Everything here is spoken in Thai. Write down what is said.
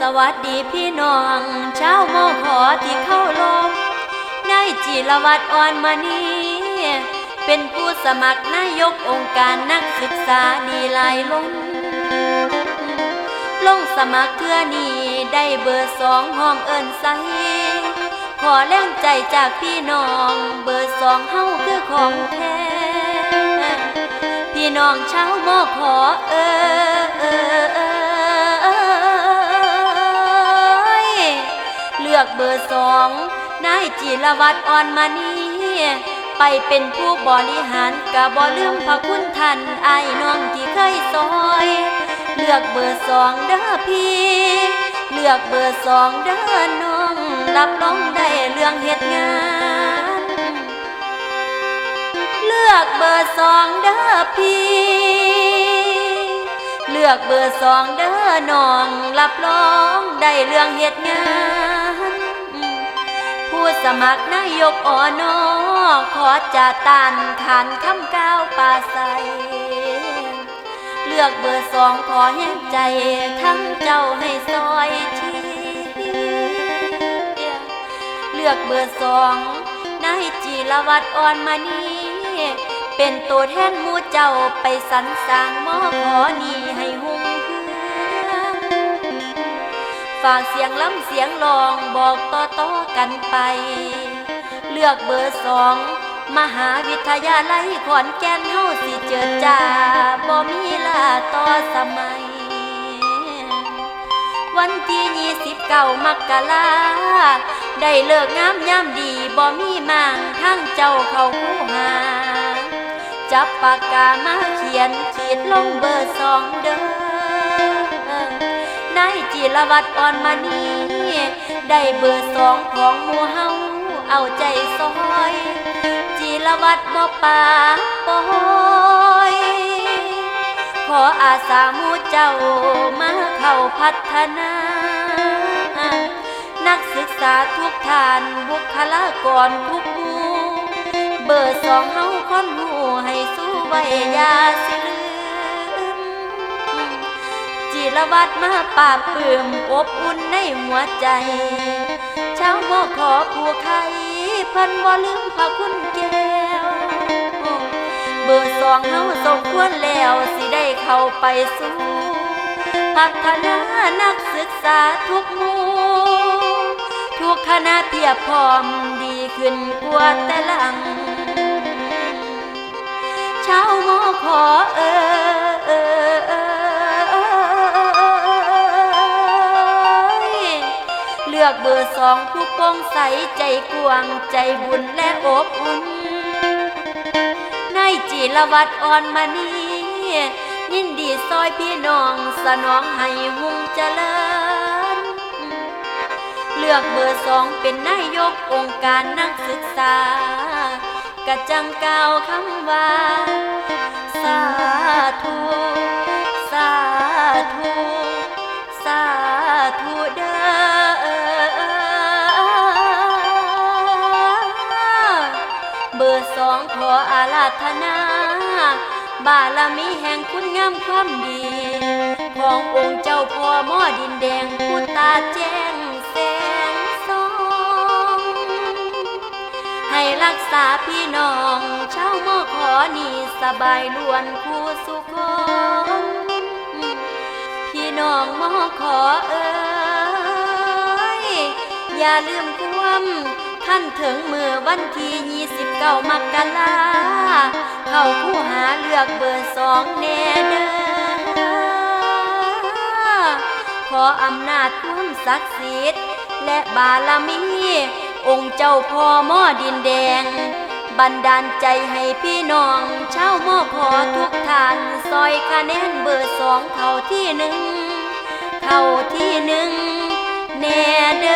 สวัสดีพี่น้องเช้าวโมขอที่เข้าลมนายจิรวัตรอ่อนมานีเป็นผู้สมัครนายกองค์การนักศึกษาดีหลายล้นลงสมัครเทื่อนี้ได้เบอร์สองห้องเอิญใสขอแรงใจจากพี่น้องเบอร์สองเฮาคือของแท้พี่น้องเช้าโมขอเออเออเออ เบอร์สองนายจิรวัตรอ่อนมานีไปเป็นผู้บริหารกะบ่ลืมพระคุณท่านไอ้น้องที่เคยซอย เลือกเบอร์สองเด้อพี่ เลือกเบอร์สองเด้อน้อง รับรองได้เรื่องเหตุงาน เลือกเบอร์สองเด้อพี่ เลือกเบอร์สองเด้อน้อง รับรองได้เรื่องเหตุงาน สมัครนายกอนอขอจะต้านขานคำก้าวป่าใส เลือกเบอร์สองขอแห้งใจทั้งเจ้าให้ซอยทีเลือกเบอร์สองนายจีรวัตรอ่อนมานีเป็นตัวแทนมู่เจ้าไปสรรสางมอขอนี่ให้หุ่ ฝากเสียงล้ำเสียงลองบอกต่อต่อกันไป เลือกเบอร์สองมหาวิทยาลัยขอนแก่นเฮาสิเจิดจ้าบ่มีลาต่อสมัย วันที่ยี่สิบเก้ามกราได้เลิกงามยามดีบ่มีมางทั้งเจ้าเขาคู่หา จับปากกามาเขียนขีดลงเบอร์สองเด้อ จิรวัตรอ่อนมานีได้เบอร์สองของหมู่เฮาเอาใจซอยจิรวัตรบ่ป่าปอยขออาสาหมู่เจ้ามาเข้าพัฒนา นักศึกษาทุกท่านบุคลากรทุกหมู่เบอร์สองเฮาคนหูให้สู้ไว้ยาสิ รวัตรมาปราบปื้มอบอุ่นในหัวใจเช้าวโมขอผู้ใครพันว่ลืมพระคุณแก้ว เบอร์สองเฮาสมควรแล้วสิได้เข้าไปสู่พัฒนานักศึกษาทุกหมู่ทุกคณะเพียบพร้อมดีขึ้นกว่าแต่หลังเช้าวโมขอเออเออ ลือกเบอร์สองผู้ปร่งใสใจกว้างใจบุญและอบอุ่นนายจิรวัตรอ่อนมานียินดีซอยพี่น้องสนองให้หุงเจริญ เลือกเบอร์สองเป็นนายกองค์การนักศึกษากะจังกล่าวคำว่า สาธุ สาธุ สองขออาราธนา บารมีแห่งคุณงามความดี ขององค์เจ้าพ่อหม้อดินแดงผู้ตาแจ้งแสงสอง ให้รักษาพี่น้องชาวหม้อขอนี่สบายล้วนคู่สุขพี่น้องหม้อขอเอ้ยอย่าลืมความ ท่านถึงมือวันที่29มกราเข้าผู้หาเลือกเบอร์สองแน่เด้อขออำนาจคุณศักดิ์สิทธิ์และบารมี องค์เจ้าพ่อหม้อดินแดง บันดาลใจให้พี่น้องชาวหม้อขอทุกท่านซอยคะแนนเบอร์สองเข้าที่หนึ่งเข้าที่หนึ่งแน่เด้อ